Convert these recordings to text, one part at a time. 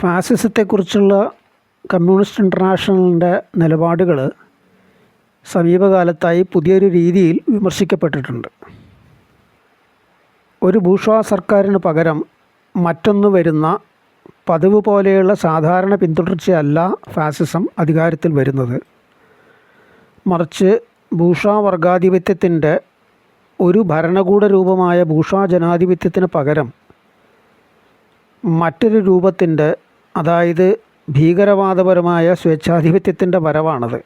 ഫാസിസത്തെക്കുറിച്ചുള്ള communist ഇന്റർനാഷണലിന്റെ നിലപാടുകൾ സമീപകാലത്തായി പുതിയൊരു രീതിയിൽ വിമർശിക്കപ്പെട്ടിട്ടുണ്ട്. ഒരു ഭൂഷ്വാ സർക്കാരിന് പകരം മറ്റൊന്ന് വരുന്ന പതിവ് പോലെയുള്ള സാധാരണ പിന്തുടർച്ചയല്ല ഫാസിസം അധികാരത്തിൽ വരുന്നത്. മറിച്ച് ഭൂഷാ വർഗാധിപത്യത്തിന്റെ ഒരു ഭരണകൂട രൂപമായ ഭൂഷാ ജനാധിപത്യത്തിന് പകരം മറ്റൊരു രൂപത്തിന്റെ അതായത് ഭീകരവാദപരമായ സ്വേച്ഛാധിപത്യത്തിന്റെ വരവാണത്.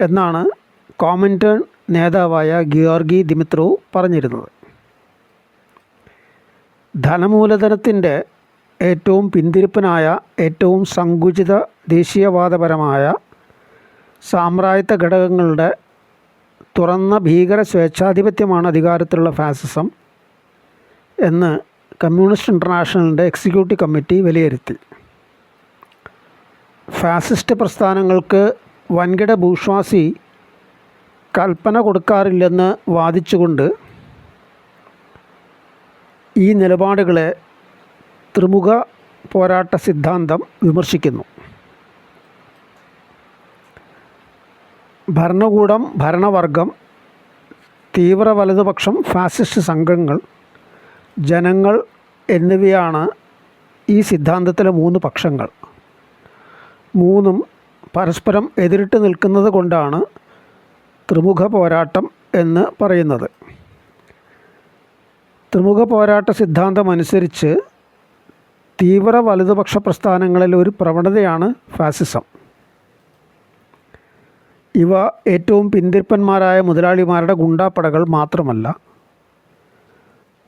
എന്നാണ് കോമന്റൺ നേതാവായ ഗിയോർഗി ദിമിത്രോ പറഞ്ഞിരുന്നത്. ധനമൂലധനത്തിന്റെ ഏറ്റവും പിന്തിരിപ്പനായ ഏറ്റവും സങ്കുചിത ദേശീയവാദപരമായ സാമ്രാജ്യത്വ ഘടകങ്ങളുടെ തുറന്ന ഭീകര സ്വേച്ഛാധിപത്യമാണ് അധികാരത്തിലുള്ള ഫാസിസം എന്ന് കമ്മ്യൂണിസ്റ്റ് ഇന്റർനാഷണലിന്റെ എക്സിക്യൂട്ടീവ് കമ്മിറ്റി വിലയിരുത്തി. ഫാസിസ്റ്റ് പ്രസ്ഥാനങ്ങൾക്ക് വൻകിട ഭൂഷ്വാസി കൽപ്പന കൊടുക്കാറില്ലെന്ന് വാദിച്ചുകൊണ്ട് ഈ നിലപാടുകളെ ത്രിമുഖ പോരാട്ട സിദ്ധാന്തം വിമർശിക്കുന്നു. ഭരണകൂടം ഭരണവർഗം തീവ്ര വലതുപക്ഷം ഫാസിസ്റ്റ് സംഘങ്ങൾ ജനങ്ങൾ എന്നിവയാണ് ഈ സിദ്ധാന്തത്തിലെ മൂന്ന് പക്ഷങ്ങൾ. മൂന്നും പരസ്പരം എതിരിട്ട് നിൽക്കുന്നത് കൊണ്ടാണ് ത്രിമുഖ പോരാട്ടം എന്ന് പറയുന്നത്. ത്രിമുഖ പോരാട്ട സിദ്ധാന്തമനുസരിച്ച് തീവ്ര വലതുപക്ഷ പ്രസ്ഥാനങ്ങളിൽ ഒരു പ്രവണതയാണ് ഫാസിസം. ഇവ ഏറ്റവും പിന്തിരിപ്പന്മാരായ മുതലാളിമാരുടെ ഗുണ്ടാപ്പടകൾ മാത്രമല്ല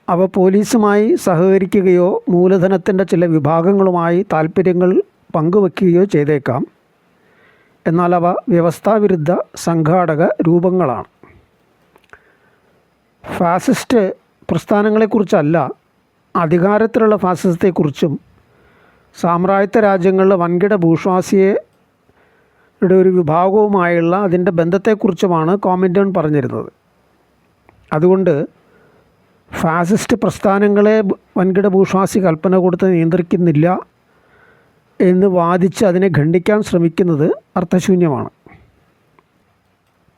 അവ പോലീസുമായി സഹകരിക്കുകയോ മൂലധനത്തിന്റെ ചില വിഭാഗങ്ങളുമായി താൽപ്പര്യങ്ങൾ പങ്കുവയ്ക്കുകയോ ചെയ്തേക്കാം. എന്നാൽ അവ വ്യവസ്ഥാവിരുദ്ധ സംഘാടക രൂപങ്ങളാണ്. ഫാസിസ്റ്റ് പ്രസ്ഥാനങ്ങളെക്കുറിച്ചല്ല അധികാരത്തിലുള്ള ഫാസിസത്തെക്കുറിച്ചും സാമ്രാജ്യത്വ രാജ്യങ്ങളിലെ വൻകിട ഭൂഷ്വാസിയെ ഒരു വിഭാഗവുമായുള്ള അതിന്റെ ബന്ധത്തെക്കുറിച്ചുമാണ് കോമിന്റൺ പറഞ്ഞിരുന്നത്. അതുകൊണ്ട് ഫാസിസ്റ്റ് പ്രസ്ഥാനങ്ങളെ വൻകിട ഭൂഷ്വാസി കൽപ്പന കൊടുത്ത് നിയന്ത്രിക്കുന്നില്ല എന്ന് വാദിച്ച് അതിനെ ഖണ്ഡിക്കാൻ ശ്രമിക്കുന്നത് അർത്ഥശൂന്യമാണ്.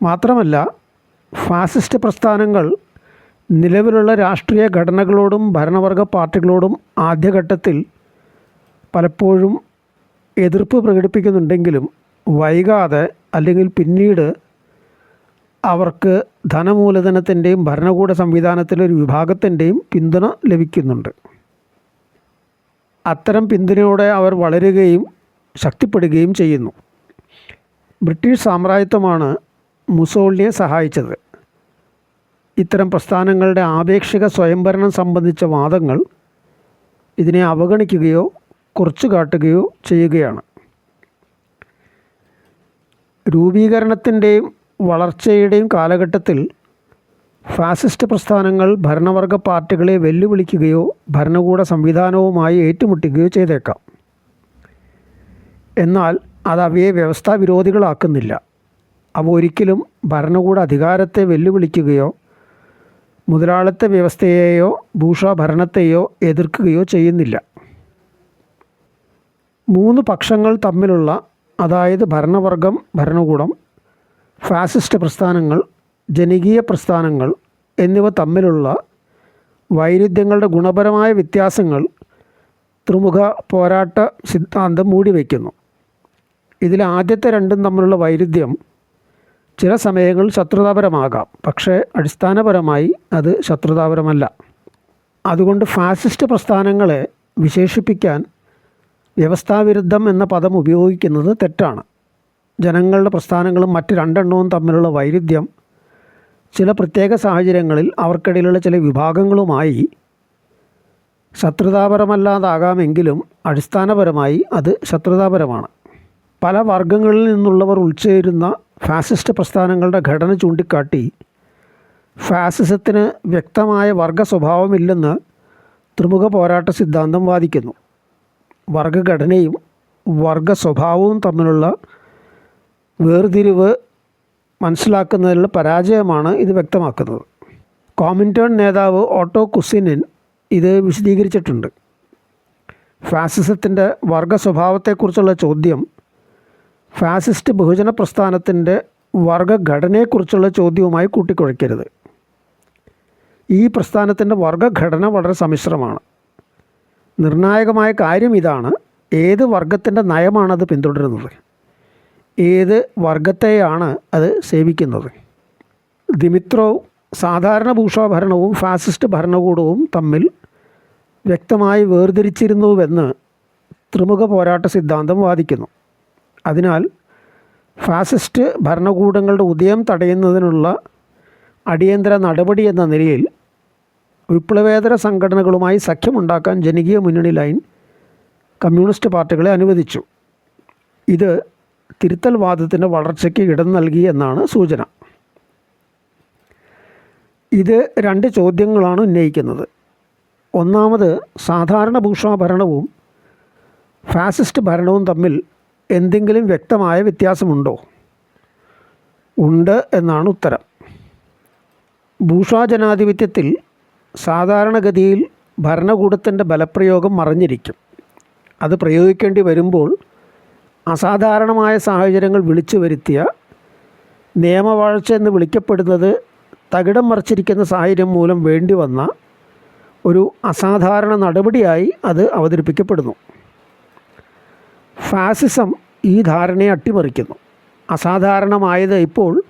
മാത്രമല്ല ഫാസിസ്റ്റ് പ്രസ്ഥാനങ്ങൾ നിലവിലുള്ള രാഷ്ട്രീയ ഘടനകളോടും ഭരണവർഗ പാർട്ടികളോടും ആദ്യഘട്ടത്തിൽ പലപ്പോഴും എതിർപ്പ് പ്രകടിപ്പിക്കുന്നുണ്ടെങ്കിലും വൈകാതെ അല്ലെങ്കിൽ പിന്നീട് അവർക്ക് ധനമൂലധനത്തിന്റെയും ഭരണകൂട സംവിധാനത്തിലെ ഒരു വിഭാഗത്തിന്റെയും പിന്തുണ ലഭിക്കുന്നുണ്ട്. അത്തരം പിന്തുണയോടെ അവർ വളരുകയും ശക്തിപ്പെടുകയും ചെയ്യുന്നു. ബ്രിട്ടീഷ് സാമ്രാജ്യത്വമാണ് മുസോളിനെ സഹായിച്ചത്. ഇത്തരം പ്രസ്ഥാനങ്ങളുടെ ആപേക്ഷിക സ്വയംഭരണം സംബന്ധിച്ച വാദങ്ങൾ ഇതിനെ അവഗണിക്കുകയോ കുറച്ചു കാട്ടുകയോ ചെയ്യുകയാണ്. രൂപീകരണത്തിന്റെയും വളർച്ചയുടെയും കാലഘട്ടത്തിൽ ഫാസിസ്റ്റ് പ്രസ്ഥാനങ്ങൾ ഭരണവർഗ പാർട്ടികളെ വെല്ലുവിളിക്കുകയോ ഭരണകൂട സംവിധാനവുമായി ഏറ്റുമുട്ടുകയോ ചെയ്തേക്കാം. എന്നാൽ അത് അവയെ വ്യവസ്ഥാ വിരോധികളാക്കുന്നില്ല. അവ ഒരിക്കലും ഭരണകൂട അധികാരത്തെ വെല്ലുവിളിക്കുകയോ മുതലാളിത്ത വ്യവസ്ഥയെയോ ഭൂഷാ ഭരണത്തെയോ എതിർക്കുകയോ ചെയ്യുന്നില്ല. മൂന്ന് പക്ഷങ്ങൾ തമ്മിലുള്ള അതായത് ഭരണവർഗം ഭരണകൂടം ഫാസിസ്റ്റ് പ്രസ്ഥാനങ്ങൾ ജനകീയ പ്രസ്ഥാനങ്ങൾ എന്നിവ തമ്മിലുള്ള വൈരുദ്ധ്യങ്ങളുടെ ഗുണപരമായ വ്യത്യാസങ്ങൾ ത്രിമുഖ പോരാട്ട സിദ്ധാന്തം മൂടിവെക്കുന്നു ഇതിൽ ആദ്യത്തെ രണ്ടും തമ്മിലുള്ള വൈരുദ്ധ്യം ചില സമയങ്ങളിൽ ശത്രുതാപരമാകാം പക്ഷേ അടിസ്ഥാനപരമായി അത് ശത്രുതാപരമല്ല. അതുകൊണ്ട് ഫാസിസ്റ്റ് പ്രസ്ഥാനങ്ങളെ വിശേഷിപ്പിക്കാൻ വ്യവസ്ഥാവിരുദ്ധം എന്ന പദം ഉപയോഗിക്കുന്നത് തെറ്റാണ്. ജനങ്ങളുടെ പ്രസ്ഥാനങ്ങളും മറ്റ് രണ്ടെണ്ണവും തമ്മിലുള്ള വൈരുദ്ധ്യം ചില പ്രത്യേക സാഹചര്യങ്ങളിൽ അവർക്കിടയിലുള്ള ചില വിഭാഗങ്ങളുമായി ശത്രുതാപരമല്ലാതാകാമെങ്കിലും അടിസ്ഥാനപരമായി അത് ശത്രുതാപരമാണ്. പല വർഗങ്ങളിൽ നിന്നുള്ളവർ ഉൾച്ചേരുന്ന ഫാസിസ്റ്റ് പ്രസ്ഥാനങ്ങളുടെ ഘടന ചൂണ്ടിക്കാട്ടി ഫാസിസത്തിന് വ്യക്തമായ വർഗ സ്വഭാവമില്ലെന്ന് ത്രിമുഖ പോരാട്ട സിദ്ധാന്തം വാദിക്കുന്നു. വർഗഘടനയും വർഗ സ്വഭാവവും തമ്മിലുള്ള വേർതിരിവ് മനസ്സിലാക്കുന്നതിലുള്ള പരാജയമാണ് ഇത് വ്യക്തമാക്കുന്നത്. കോമിന്റേൺ നേതാവ് ഓട്ടോ കുസിനിൻ ഇത് വിശദീകരിച്ചിട്ടുണ്ട്. ഫാസിസത്തിന്റെ വർഗ സ്വഭാവത്തെക്കുറിച്ചുള്ള ചോദ്യം ഫാസിസ്റ്റ് ബഹുജന പ്രസ്ഥാനത്തിന്റെ വർഗഘടനയെക്കുറിച്ചുള്ള ചോദ്യവുമായി കൂട്ടിക്കുഴയ്ക്കരുത്. ഈ പ്രസ്ഥാനത്തിന്റെ വർഗഘടന വളരെ സമ്മിശ്രമാണ്. നിർണായകമായ കാര്യം ഇതാണ് ഏത് വർഗത്തിന്റെ നയമാണത് പിന്തുടരുന്നത്? ഏത് വർഗത്തെയാണ് അത് സേവിക്കുന്നത്? ദിമിത്രോ സാധാരണ ഭൂഷാ ഭരണവും ഫാസിസ്റ്റ് ഭരണകൂടവും തമ്മിൽ വ്യക്തമായി വേർതിരിച്ചിരുന്നുവെന്ന് ത്രിമുഖ പോരാട്ട സിദ്ധാന്തം വാദിക്കുന്നു. അതിനാൽ ഫാസിസ്റ്റ് ഭരണകൂടങ്ങളുടെ ഉദയം തടയുന്നതിനുള്ള അടിയന്തര നടപടി എന്ന നിലയിൽ വിപ്ലവേതര സംഘടനകളുമായി സഖ്യമുണ്ടാക്കാൻ ജനകീയ മുന്നണി ലൈൻ കമ്മ്യൂണിസ്റ്റ് പാർട്ടികളെ അനുവദിച്ചു. ഇത് തിരുത്തൽ വാദത്തിന്റെ വളർച്ചയ്ക്ക് ഇടം നൽകി എന്നാണ് സൂചന. ഇത് രണ്ട് ചോദ്യങ്ങളാണ് ഉന്നയിക്കുന്നത്. ഒന്നാമത് സാധാരണ ഭൂഷാ ഭരണവും ഫാസിസ്റ്റ് ഭരണവും തമ്മിൽ എന്തെങ്കിലും വ്യക്തമായ വ്യത്യാസമുണ്ടോ? ഉണ്ട് എന്നാണ് ഉത്തരം. ഭൂഷാജനാധിപത്യത്തിൽ സാധാരണഗതിയിൽ ഭരണകൂടത്തിന്റെ ബലപ്രയോഗം മറഞ്ഞിരിക്കും. അത് പ്രയോഗിക്കേണ്ടി വരുമ്പോൾ അസാധാരണമായ സാഹചര്യങ്ങൾ വിളിച്ചു വരുത്തിയ നിയമവാഴ്ച എന്ന് വിളിക്കപ്പെടുന്നത് തകിടം മറിച്ചിരിക്കുന്ന സാഹചര്യം മൂലം വേണ്ടി വന്ന ഒരു അസാധാരണ നടപടിയായി അത് അവതരിപ്പിക്കപ്പെടുന്നു. ഫാസിസം ഈ ധാരണയെ അട്ടിമറിക്കുന്നു. അസാധാരണമായത് ഇപ്പോൾ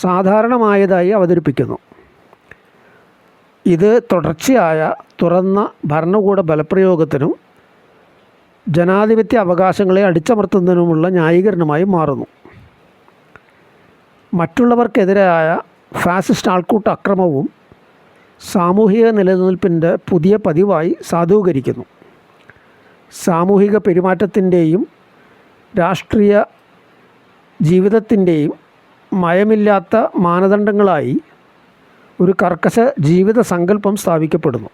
സാധാരണമായതായി അവതരിപ്പിക്കുന്നു. ഇത് തുടർച്ചയായ തുറന്ന ഭരണകൂട ബലപ്രയോഗത്തിനും ജനാധിപത്യ അവകാശങ്ങളെ അടിച്ചമർത്തുന്നതിനുമുള്ള ന്യായീകരണമായി മാറുന്നു. മറ്റുള്ളവർക്കെതിരായ ഫാസിസ്റ്റ് ആൾക്കൂട്ട അക്രമവും സാമൂഹിക നിലനിൽപ്പിന്റെ പുതിയ പതിവായി സാധൂകരിക്കുന്നു. സാമൂഹിക പെരുമാറ്റത്തിന്റെയും രാഷ്ട്രീയ ജീവിതത്തിന്റെയും മയമില്ലാത്ത മാനദണ്ഡങ്ങളായി ഒരു കർക്കശ ജീവിത സങ്കല്പം സ്ഥാപിക്കപ്പെടുന്നു.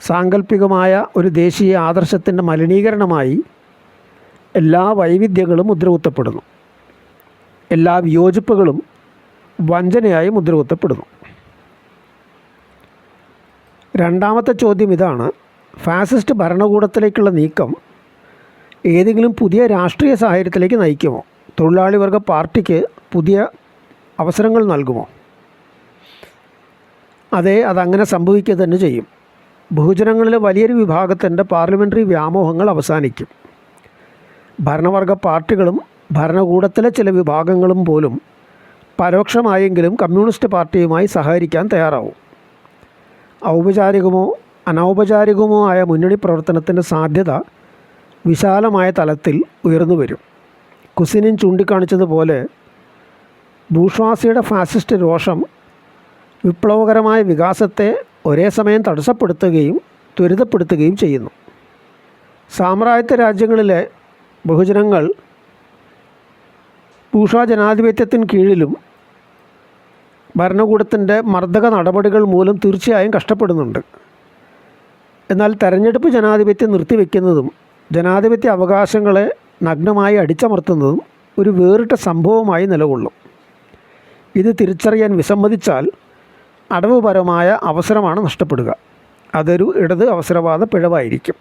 സാങ്കല്പികമായ ഒരു ദേശീയ ആദർശത്തിന്റെ മലിനീകരണമായി എല്ലാ വൈവിധ്യങ്ങളും മുദ്രകുത്തപ്പെടുന്നു. എല്ലാ വിയോജിപ്പുകളും വഞ്ചനയായി മുദ്രകുത്തപ്പെടുന്നു. രണ്ടാമത്തെ ചോദ്യം ഇതാണ്. ഫാസിസ്റ്റ് ഭരണകൂടത്തിലേക്കുള്ള നീക്കം ഏതെങ്കിലും പുതിയ രാഷ്ട്രീയ സാഹചര്യത്തിലേക്ക് നയിക്കുമോ? തൊഴിലാളി വർഗ പാർട്ടിക്ക് പുതിയ അവസരങ്ങൾ നൽകുമോ? അതെ അതങ്ങനെ സംഭവിക്കുക തന്നെ ചെയ്യും. ബഹുജനങ്ങളിലെ വലിയൊരു വിഭാഗത്തിന്റെ പാർലമെന്ററി വ്യാമോഹങ്ങൾ അവസാനിക്കും. ഭരണവർഗ പാർട്ടികളും ഭരണകൂടത്തിലെ ചില വിഭാഗങ്ങളും പോലും പരോക്ഷമായെങ്കിലും കമ്മ്യൂണിസ്റ്റ് പാർട്ടിയുമായി സഹകരിക്കാൻ തയ്യാറാവും. ഔപചാരികമോ അനൗപചാരികമോ ആയ മുന്നണി പ്രവർത്തനത്തിന്റെ സാധ്യത വിശാലമായ തലത്തിൽ ഉയർന്നു വരും. കുസിനിൻ ചൂണ്ടിക്കാണിച്ചതുപോലെ ഭൂഷ്വാസിയുടെ ഫാസിസ്റ്റ് രോഷം വിപ്ലവകരമായ വികാസത്തെ ഒരേ സമയം തടസ്സപ്പെടുത്തുകയും ത്വരിതപ്പെടുത്തുകയും ചെയ്യുന്നു. സാമ്രാജ്യത്വ രാജ്യങ്ങളിലെ ബഹുജനങ്ങൾ ഭൂഷാജനാധിപത്യത്തിന് കീഴിലും ഭരണകൂടത്തിന്റെ മർദ്ദക നടപടികൾ മൂലം തീർച്ചയായും കഷ്ടപ്പെടുന്നുണ്ട്. എന്നാൽ തെരഞ്ഞെടുപ്പ് ജനാധിപത്യം നിർത്തിവെക്കുന്നതും ജനാധിപത്യ അവകാശങ്ങളെ നഗ്നമായി അടിച്ചമർത്തുന്നതും ഒരു വേറിട്ട സംഭവമായി നിലകൊള്ളും. ഇത് തിരിച്ചറിയാൻ വിസമ്മതിച്ചാൽ അടവുപരമായ അവസരമാണ് നഷ്ടപ്പെടുക. അതൊരു ഇടത് അവസരവാദ പിഴവായിരിക്കും.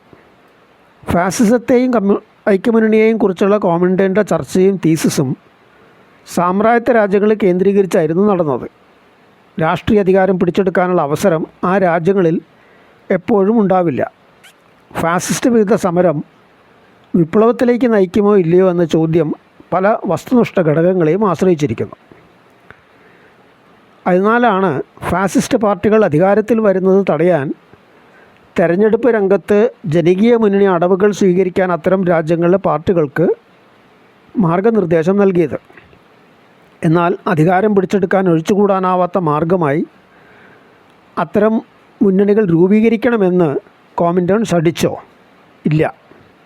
ഫാസിസത്തെയും കമ്മ്യൂ ഐക്യമുന്നണിയെയും കുറിച്ചുള്ള കോമൻഡന്റെ ചർച്ചയും തീസിസും സാമ്രാജ്യത്വ രാജ്യങ്ങളെ കേന്ദ്രീകരിച്ചായിരുന്നു നടന്നത്. രാഷ്ട്രീയ അധികാരം പിടിച്ചെടുക്കാനുള്ള അവസരം ആ രാജ്യങ്ങളിൽ എപ്പോഴും ഉണ്ടാവില്ല. ഫാസിസ്റ്റ് വിരുദ്ധ സമരം വിപ്ലവത്തിലേക്ക് നയിക്കുമോ ഇല്ലയോ എന്ന ചോദ്യം പല വസ്തുനിഷ്ഠ ഘടകങ്ങളെയും ആശ്രയിച്ചിരിക്കുന്നു. അതിനാലാണ് ഫാസിസ്റ്റ് പാർട്ടികൾ അധികാരത്തിൽ വരുന്നത് തടയാൻ തെരഞ്ഞെടുപ്പ് രംഗത്ത് ജനകീയ മുന്നണി അടവുകൾ സ്വീകരിക്കാൻ അത്തരം രാജ്യങ്ങളിലെ പാർട്ടികൾക്ക് മാർഗനിർദ്ദേശം നൽകിയത്. എന്നാൽ അധികാരം പിടിച്ചെടുക്കാൻ ഒഴിച്ചുകൂടാനാവാത്ത മാർഗമായി അത്തരം മുന്നണികൾ രൂപീകരിക്കണമെന്ന് കോമിന്റൺ ശഠിച്ചോ? ഇല്ല.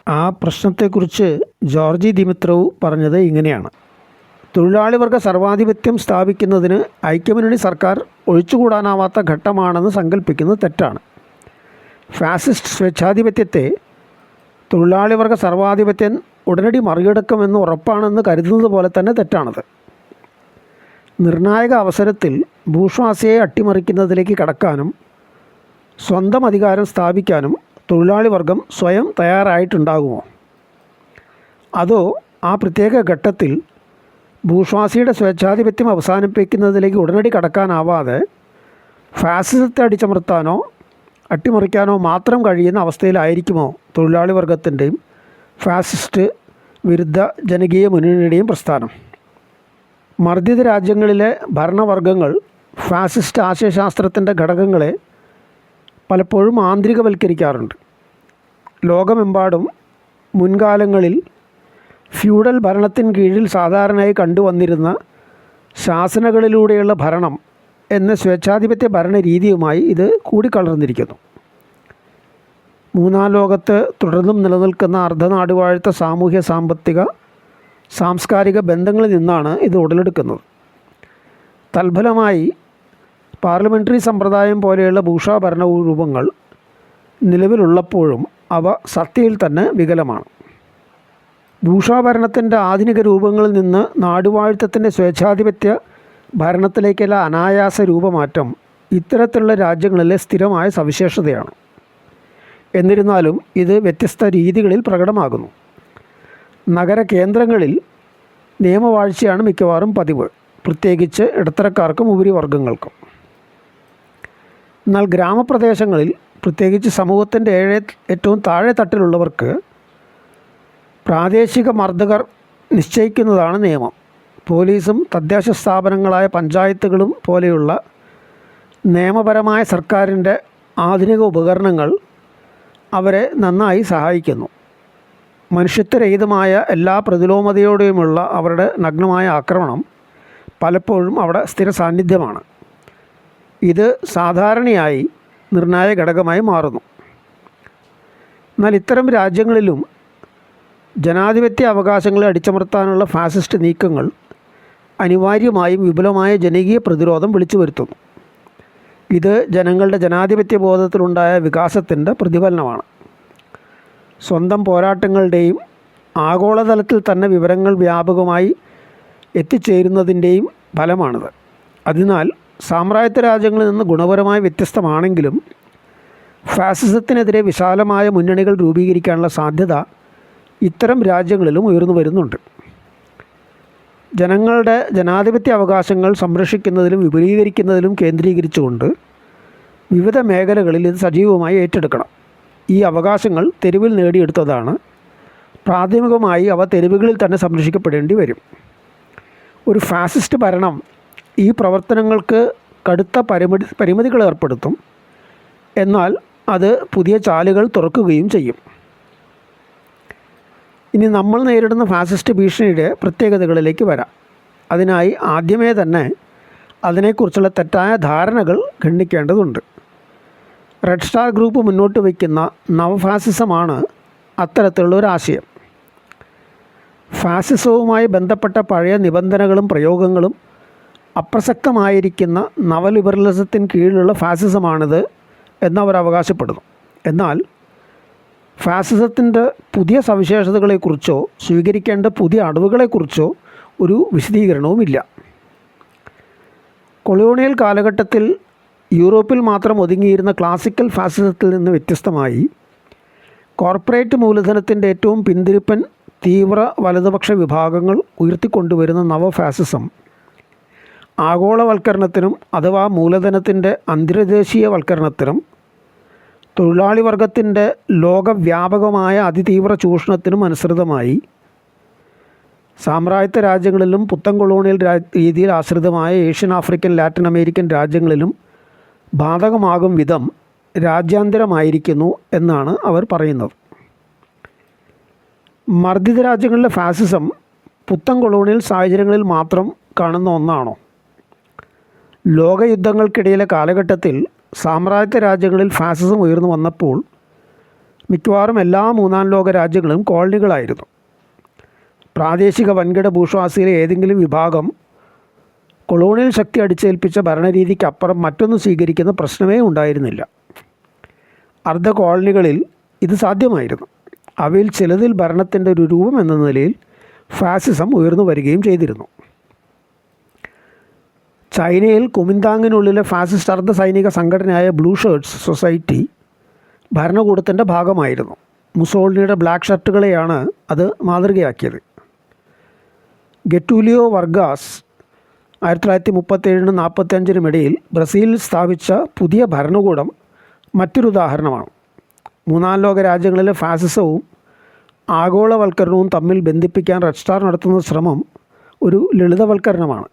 ആ പ്രശ്നത്തെക്കുറിച്ച് ജോർജി ദിമിത്രവ് പറഞ്ഞത് ഇങ്ങനെയാണ്. തൊഴിലാളി വർഗ സർവാധിപത്യം സ്ഥാപിക്കുന്നതിന് ഐക്യമുന്നണി സർക്കാർ ഒഴിച്ചുകൂടാനാവാത്ത ഘട്ടമാണെന്ന് സങ്കല്പിക്കുന്നത് തെറ്റാണ്. ഫാസിസ്റ്റ് സ്വേച്ഛാധിപത്യത്തെ തൊഴിലാളി വർഗ സർവാധിപത്യം ഉടനടി മറികടക്കുമെന്ന് ഉറപ്പാണെന്ന് കരുതുന്നത് പോലെ തന്നെ തെറ്റാണത്. നിർണായക അവസരത്തിൽ ഭൂഷ്വാസിയെ അട്ടിമറിക്കുന്നതിലേക്ക് കടക്കാനും സ്വന്തം അധികാരം സ്ഥാപിക്കാനും തൊഴിലാളി വർഗം സ്വയം തയ്യാറായിട്ടുണ്ടാകുമോ? അതോ ആ പ്രത്യേക ഘട്ടത്തിൽ ഭൂഷ്വാസിയുടെ സ്വേച്ഛാധിപത്യം അവസാനിപ്പിക്കുന്നതിലേക്ക് ഉടനടി കടക്കാനാവാതെ ഫാസിസത്തെ അടിച്ചമർത്താനോ അട്ടിമറിക്കാനോ മാത്രം കഴിയുന്ന അവസ്ഥയിലായിരിക്കുമോ തൊഴിലാളി വർഗത്തിന്റെയും ഫാസിസ്റ്റ് വിരുദ്ധ ജനകീയ മുന്നണിയുടെയും പ്രസ്ഥാനം? മർദ്ദിത രാജ്യങ്ങളിലെ ഭരണവർഗങ്ങൾ ഫാസിസ്റ്റ് ആശയശാസ്ത്രത്തിന്റെ ഘടകങ്ങളെ പലപ്പോഴും ആന്തരികവൽക്കരിക്കാറുണ്ട്. ലോകമെമ്പാടും മുൻകാലങ്ങളിൽ ഫ്യൂഡൽ ഭരണത്തിന് കീഴിൽ സാധാരണയായി കണ്ടുവന്നിരുന്ന ശാസനകളിലൂടെയുള്ള ഭരണം എന്ന സ്വേച്ഛാധിപത്യ ഭരണ രീതിയുമായി ഇത് കൂടിക്കലർന്നിരിക്കുന്നു. മൂന്നാം ലോകത്ത് തുടർന്നും നിലനിൽക്കുന്ന അർദ്ധനാടുവാഴ്ത്ത സാമൂഹ്യ സാമ്പത്തിക സാംസ്കാരിക ബന്ധങ്ങളിൽ നിന്നാണ് ഇത് ഉടലെടുക്കുന്നത്. തൽഫലമായി പാർലമെന്ററി സമ്പ്രദായം പോലെയുള്ള ഭൂഷാ ഭരണരൂപങ്ങൾ നിലവിലുള്ളപ്പോഴും അവ സത്യയിൽ തന്നെ വികലമാണ്. ഭൂഷാഭരണത്തിന്റെ ആധുനിക രൂപങ്ങളിൽ നിന്ന് നാടുവാഴ്ത്തത്തിന്റെ സ്വേച്ഛാധിപത്യ ഭരണത്തിലേക്കുള്ള അനായാസ രൂപമാറ്റം ഇത്തരത്തിലുള്ള രാജ്യങ്ങളിലെ സ്ഥിരമായ സവിശേഷതയാണ്. എന്നിരുന്നാലും ഇത് വ്യത്യസ്ത രീതികളിൽ പ്രകടമാകുന്നു. നഗര കേന്ദ്രങ്ങളിൽ നിയമവാഴ്ചയാണ് മിക്കവാറും പതിവ് പ്രത്യേകിച്ച് ഇടത്തരക്കാർക്കും ഉപരിവർഗങ്ങൾക്കും എന്നാൽ ഗ്രാമപ്രദേശങ്ങളിൽ പ്രത്യേകിച്ച് സമൂഹത്തിന്റെ ഏഴ് ഏറ്റവും താഴെ തട്ടിലുള്ളവർക്ക് പ്രാദേശിക മർദ്ദകർ നിശ്ചയിക്കുന്നതാണ് നിയമം. പോലീസും തദ്ദേശ സ്ഥാപനങ്ങളായ പഞ്ചായത്തുകളും പോലെയുള്ള നിയമപരമായ സർക്കാരിന്റെ ആധുനിക ഉപകരണങ്ങൾ അവരെ നന്നായി സഹായിക്കുന്നു. മനുഷ്യത്വരഹിതമായ എല്ലാ പ്രതിലോമതയോടെയുമുള്ള അവരുടെ നഗ്നമായ ആക്രമണം പലപ്പോഴും അവിടെ സ്ഥിര സാന്നിധ്യമാണ്. ഇത് സാധാരണയായി നിർണായക ഘടകമായി മാറുന്നു. എന്നാൽ ഇത്തരം രാജ്യങ്ങളിലും ജനാധിപത്യ അവകാശങ്ങളെ അടിച്ചമർത്താനുള്ള ഫാസിസ്റ്റ് നീക്കങ്ങൾ അനിവാര്യമായും വിപുലമായ ജനകീയ പ്രതിരോധം വിളിച്ചു വരുത്തുന്നു ഇത് ജനങ്ങളുടെ ജനാധിപത്യ ബോധത്തിലുണ്ടായ വികാസത്തിന്റെ പ്രതിഫലനമാണ്. സ്വന്തം പോരാട്ടങ്ങളുടെയും ആഗോളതലത്തിൽ തന്നെ വിവരങ്ങൾ വ്യാപകമായി എത്തിച്ചേരുന്നതിന്റെയും ഫലമാണിത്. അതിനാൽ സാമ്രാജ്യത്വ രാജ്യങ്ങളിൽ നിന്ന് ഗുണപരമായി വ്യത്യസ്തമാണെങ്കിലും ഫാസിസത്തിനെതിരെ വിശാലമായ മുന്നണികൾ രൂപീകരിക്കാനുള്ള സാധ്യത ഇത്തരം രാജ്യങ്ങളിലും ഉയർന്നു വരുന്നുണ്ട്. ജനങ്ങളുടെ ജനാധിപത്യ അവകാശങ്ങൾ സംരക്ഷിക്കുന്നതിലും വിപുലീകരിക്കുന്നതിലും കേന്ദ്രീകരിച്ചുകൊണ്ട് വിവിധ മേഖലകളിൽ ഇത് സജീവമായി ഏറ്റെടുക്കണം. ഈ അവകാശങ്ങൾ തെരുവിൽ നേടിയെടുത്തതാണ്. പ്രാഥമികമായി അവ തെരുവുകളിൽ തന്നെ സംരക്ഷിക്കപ്പെടേണ്ടി വരും. ഒരു ഫാസിസ്റ്റ് ഭരണം ഈ പ്രവർത്തനങ്ങൾക്ക് കടുത്ത പരിമിതി പരിമിതികൾ ഏർപ്പെടുത്തും. എന്നാൽ അത് പുതിയ ചാലുകൾ തുറക്കുകയും ചെയ്യും. ഇനി നമ്മൾ നേരിടുന്ന ഫാസിസ്റ്റ് ഭീഷണിയുടെ പ്രത്യേകതകളിലേക്ക് വരാം. അതിനായി ആദ്യമേ തന്നെ അതിനെക്കുറിച്ചുള്ള തെറ്റായ ധാരണകൾ ഖണ്ഡിക്കേണ്ടതുണ്ട്. റെഡ് സ്റ്റാർ ഗ്രൂപ്പ് മുന്നോട്ട് വയ്ക്കുന്ന നവഫാസിസമാണ് അത്തരത്തിലുള്ള ഒരു ആശയം. ഫാസിസവുമായി ബന്ധപ്പെട്ട പഴയ നിബന്ധനകളും പ്രയോഗങ്ങളും അപ്രസക്തമായിരിക്കുന്ന നവലിബറലിസത്തിന് കീഴിലുള്ള ഫാസിസമാണിത് എന്നവർ അവകാശപ്പെടുന്നു എന്നാൽ ഫാസിസത്തിന്റെ പുതിയ സവിശേഷതകളെക്കുറിച്ചോ സ്വീകരിക്കേണ്ട പുതിയ അടവുകളെക്കുറിച്ചോ ഒരു വിശദീകരണവുമില്ല. കൊളോണിയൽ കാലഘട്ടത്തിൽ യൂറോപ്പിൽ മാത്രം ഒതുങ്ങിയിരുന്ന ക്ലാസിക്കൽ ഫാസിസത്തിൽ നിന്ന് വ്യത്യസ്തമായി കോർപ്പറേറ്റ് മൂലധനത്തിന്റെ ഏറ്റവും പിന്തിരിപ്പൻ തീവ്ര വലതുപക്ഷ വിഭാഗങ്ങൾ ഉയർത്തിക്കൊണ്ടുവരുന്ന നവഫാസിസം. ആഗോളവൽക്കരണത്തിനും അഥവാ മൂലധനത്തിന്റെ അന്തർദേശീയവൽക്കരണത്തിനും തൊഴിലാളി വർഗത്തിന്റെ ലോകവ്യാപകമായ അതിതീവ്ര ചൂഷണത്തിനും അനുസൃതമായി സാമ്രാജ്യത്വ രാജ്യങ്ങളിലും പുത്തൻ കൊളോണിയൽ രീതിയിൽ ആശ്രിതമായ ഏഷ്യൻ ആഫ്രിക്കൻ ലാറ്റിൻ അമേരിക്കൻ രാജ്യങ്ങളിലും ബാധകമാകും വിധം രാജ്യാന്തരമായിരിക്കുന്നു എന്നാണ് അവർ പറയുന്നത്. മർദ്ദിത രാജ്യങ്ങളിലെ ഫാസിസം പുത്തൻ കൊളോണിയൽ സാഹചര്യങ്ങളിൽ മാത്രം കാണുന്ന ഒന്നാണോ? ലോകയുദ്ധങ്ങൾക്കിടയിലെ കാലഘട്ടത്തിൽ സാമ്രാജ്യത്വ രാജ്യങ്ങളിൽ ഫാസിസം ഉയർന്നു വന്നപ്പോൾ മിക്കവാറും എല്ലാ മൂന്നാം ലോക രാജ്യങ്ങളും കോളനികളായിരുന്നു. പ്രാദേശിക വൻകിട ഭൂഷ്വാസിയിലെ ഏതെങ്കിലും വിഭാഗം കൊളോണിയൽ ശക്തി അടിച്ചേൽപ്പിച്ച ഭരണരീതിക്ക് അപ്പുറം മറ്റൊന്ന് സ്വീകരിക്കുന്ന പ്രശ്നമേ ഉണ്ടായിരുന്നില്ല. അർദ്ധ കോളനികളിൽ ഇത് സാധ്യമായിരുന്നു. അവയിൽ ചിലതിൽ ഭരണത്തിന്റെ ഒരു രൂപം എന്ന നിലയിൽ ഫാസിസം ഉയർന്നു വരികയും ചെയ്തിരുന്നു. ചൈനയിൽ കുമിന്താങ്ങിനുള്ളിലെ ഫാസിസ്റ്റ് അർദ്ധ സൈനിക സംഘടനയായ ബ്ലൂ ഷർട്ട്സ് സൊസൈറ്റി ഭരണകൂടത്തിന്റെ ഭാഗമായിരുന്നു. മുസോളിനിയുടെ ബ്ലാക്ക് ഷർട്ടുകളെയാണ് അത് മാതൃകയാക്കിയത്. ഗെറ്റൂലിയോ വർഗാസ് ആയിരത്തി തൊള്ളായിരത്തി മുപ്പത്തേഴിനും നാൽപ്പത്തഞ്ചിനും ഇടയിൽ ബ്രസീലിൽ സ്ഥാപിച്ച പുതിയ ഭരണകൂടം മറ്റൊരു ഉദാഹരണമാണ് മൂന്നാം ലോക രാജ്യങ്ങളിലെ ഫാസിസവും ആഗോളവൽക്കരണവും തമ്മിൽ ബന്ധിപ്പിക്കാൻ റെഡ് സ്റ്റാർ നടത്തുന്ന ശ്രമം ഒരു ലളിതവൽക്കരണമാണ്.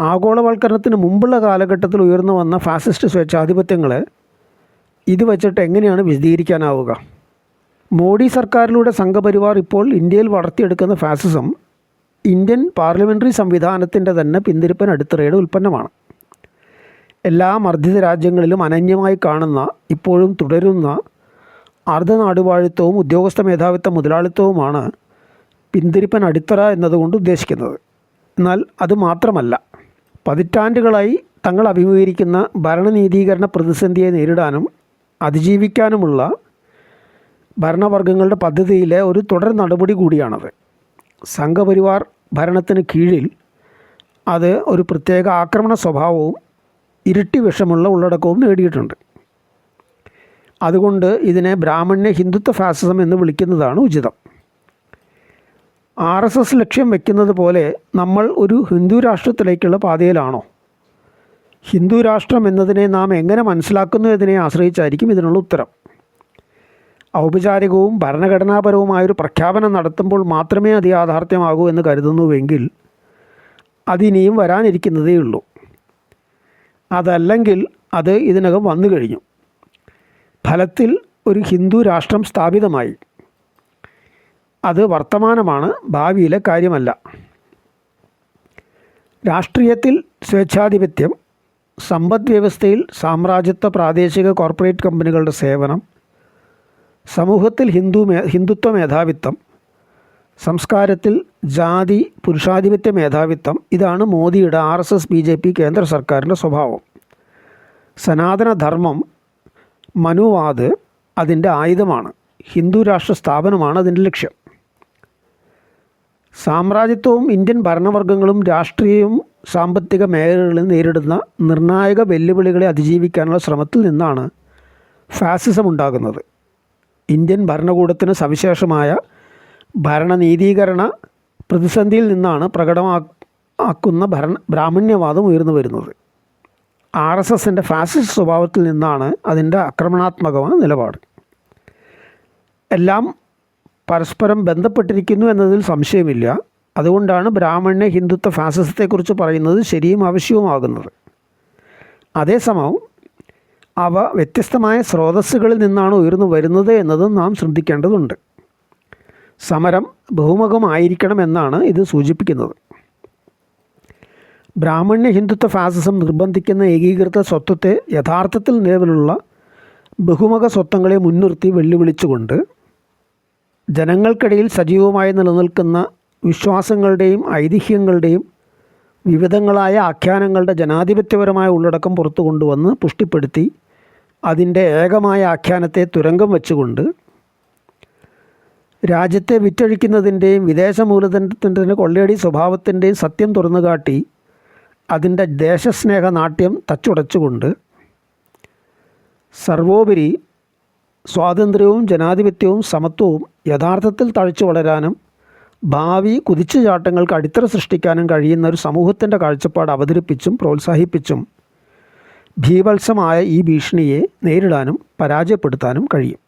ആഗോളവൽക്കരണത്തിന് മുമ്പുള്ള കാലഘട്ടത്തിൽ ഉയർന്നു വന്ന ഫാസിസ്റ്റ് സ്വേച്ഛാധിപത്യങ്ങളെ ഇത് വച്ചിട്ട് എങ്ങനെയാണ് വിശദീകരിക്കാനാവുക? മോഡി സർക്കാരിലൂടെ സംഘപരിവാർ ഇപ്പോൾ ഇന്ത്യയിൽ വളർത്തിയെടുക്കുന്ന ഫാസിസം ഇന്ത്യൻ പാർലമെന്ററി സംവിധാനത്തിന്റെ തന്നെ പിന്തിരിപ്പൻ അടിത്തറയുടെ ഉൽപ്പന്നമാണ്. എല്ലാ മർദ്ദിത രാജ്യങ്ങളിലും അനന്യമായി കാണുന്ന ഇപ്പോഴും തുടരുന്ന അർദ്ധനാടുവാഴിത്വവും ഉദ്യോഗസ്ഥ മേധാവിത്വ മുതലാളിത്തവുമാണ് പിന്തിരിപ്പൻ അടിത്തറ എന്നതുകൊണ്ട് ഉദ്ദേശിക്കുന്നത്. എന്നാൽ അത് മാത്രമല്ല. പതിറ്റാണ്ടുകളായി തങ്ങൾ അഭിമുഖീകരിക്കുന്ന ഭരണനീതീകരണ പ്രതിസന്ധിയെ നേരിടാനും അതിജീവിക്കാനുമുള്ള ഭരണവർഗങ്ങളുടെ പദ്ധതിയിലെ ഒരു തുടർ നടപടി കൂടിയാണത്. സംഘപരിവാർ ഭരണത്തിന് കീഴിൽ അത് ഒരു പ്രത്യേക ആക്രമണ സ്വഭാവവും ഇരട്ടി വിഷമുള്ള ഉള്ളടക്കവും നേടിയിട്ടുണ്ട്. അതുകൊണ്ട് ഇതിനെ ബ്രാഹ്മണ്യ ഹിന്ദുത്വ ഫാസിസം എന്ന് വിളിക്കുന്നതാണ് ഉചിതം. ആർ എസ് എസ് ലക്ഷ്യം വെക്കുന്നത് പോലെ നമ്മൾ ഒരു ഹിന്ദു രാഷ്ട്രത്തിലേക്കുള്ള പാതയിലാണോ? ഹിന്ദു രാഷ്ട്രം എന്നതിനെ നാം എങ്ങനെ മനസ്സിലാക്കുന്നു എന്നതിനെ ആശ്രയിച്ചായിരിക്കും ഇതിനുള്ള ഉത്തരം. ഔപചാരികവും ഭരണഘടനാപരവുമായൊരു പ്രഖ്യാപനം നടത്തുമ്പോൾ മാത്രമേ അത് യാഥാർത്ഥ്യമാകൂ എന്ന് കരുതുന്നുവെങ്കിൽ അതിനിയും വരാനിരിക്കുന്നതേ ഉള്ളൂ. അതല്ലെങ്കിൽ അത് ഇതിനകം വന്നു കഴിഞ്ഞു ഫലത്തിൽ ഒരു ഹിന്ദു രാഷ്ട്രം സ്ഥാപിതമായി. അത് വർത്തമാനമാണ് ഭാവിയിലെ കാര്യമല്ല. രാഷ്ട്രീയത്തിൽ സ്വേച്ഛാധിപത്യം സമ്പദ് വ്യവസ്ഥയിൽ സാമ്രാജ്യത്വ പ്രാദേശിക കോർപ്പറേറ്റ് കമ്പനികളുടെ സേവനം സമൂഹത്തിൽ ഹിന്ദു മേ ഹിന്ദുത്വ മേധാവിത്വം സംസ്കാരത്തിൽ ജാതി പുരുഷാധിപത്യ മേധാവിത്വം ഇതാണ് മോദിയുടെ R S S B J P കേന്ദ്ര സർക്കാരിന്റെ സ്വഭാവം. സനാതനധർമ്മം മനുവാദ് അതിന്റെ ആയുധമാണ്. ഹിന്ദു രാഷ്ട്ര സ്ഥാപനമാണ് അതിന്റെ ലക്ഷ്യം. സാമ്രാജ്യത്വവും ഇന്ത്യൻ ഭരണവർഗങ്ങളും രാഷ്ട്രീയവും സാമ്പത്തിക മേഖലകളിൽ നേരിടുന്ന നിർണായക വെല്ലുവിളികളെ അതിജീവിക്കാനുള്ള ശ്രമത്തിൽ നിന്നാണ് ഫാസിസം ഉണ്ടാകുന്നത് ഇന്ത്യൻ ഭരണകൂടത്തിന് സവിശേഷമായ ഭരണനീതീകരണ പ്രതിസന്ധിയിൽ നിന്നാണ് പ്രകടമാക്കുന്ന ഭരണ ബ്രാഹ്മണ്യവാദം ഉയർന്നു വരുന്നത്. ആർ എസ് എസിന്റെ ഫാസിസ്റ്റ് സ്വഭാവത്തിൽ നിന്നാണ് അതിന്റെ ആക്രമണാത്മകമായ നിലപാട്. എല്ലാം പരസ്പരം ബന്ധപ്പെട്ടിരിക്കുന്നു എന്നതിൽ സംശയമില്ല. അതുകൊണ്ടാണ് ബ്രാഹ്മണ്യ ഹിന്ദുത്വ ഫാസിസത്തെക്കുറിച്ച് പറയുന്നത് ശരിയും ആവശ്യവുമാകുന്നത്. അതേസമയം അവ വ്യത്യസ്തമായ സ്രോതസ്സുകളിൽ നിന്നാണ് ഉയർന്നു വരുന്നത് എന്നതും നാം ശ്രദ്ധിക്കേണ്ടതുണ്ട്. സമരം ബഹുമുഖമായിരിക്കണം എന്നാണ് ഇത് സൂചിപ്പിക്കുന്നത്. ബ്രാഹ്മണ്യ ഹിന്ദുത്വ ഫാസിസം നിർബന്ധിക്കുന്ന ഏകീകൃത സ്വത്വത്തെ യഥാർത്ഥത്തിൽ നിലവിലുള്ള ബഹുമുഖ സ്വത്വങ്ങളെ മുൻനിർത്തി വെല്ലുവിളിച്ചുകൊണ്ട് ജനങ്ങൾക്കിടയിൽ സജീവമായി നിലനിൽക്കുന്ന വിശ്വാസങ്ങളുടെയും ഐതിഹ്യങ്ങളുടെയും വിവിധങ്ങളായ ആഖ്യാനങ്ങളുടെ ജനാധിപത്യപരമായ ഉള്ളടക്കം പുറത്തു കൊണ്ടുവന്ന് പുഷ്ടിപ്പെടുത്തി അതിന്റെ ഏകമായ ആഖ്യാനത്തെ തുരങ്കം വെച്ചുകൊണ്ട് രാജ്യത്തെ വിറ്റഴിക്കുന്നതിന്റെയും വിദേശ മൂലധനത്തിന്റെ കൊള്ളയടി സ്വഭാവത്തിന്റെയും സത്യം തുറന്നുകാട്ടി അതിന്റെ ദേശസ്നേഹ നാട്യം തച്ചുടച്ചുകൊണ്ട് സർവോപരി സ്വാതന്ത്ര്യവും ജനാധിപത്യവും സമത്വവും യഥാർത്ഥത്തിൽ തഴച്ചു വളരാനും ഭാവി കുതിച്ചുചാട്ടങ്ങൾക്ക് അടിത്തറ സൃഷ്ടിക്കാനും കഴിയുന്ന ഒരു സമൂഹത്തിന്റെ കാഴ്ചപ്പാട് അവതരിപ്പിച്ചും പ്രോത്സാഹിപ്പിച്ചും ഭീവത്സമായ ഈ ഭീഷണിയെ നേരിടാനും പരാജയപ്പെടുത്താനും കഴിയും.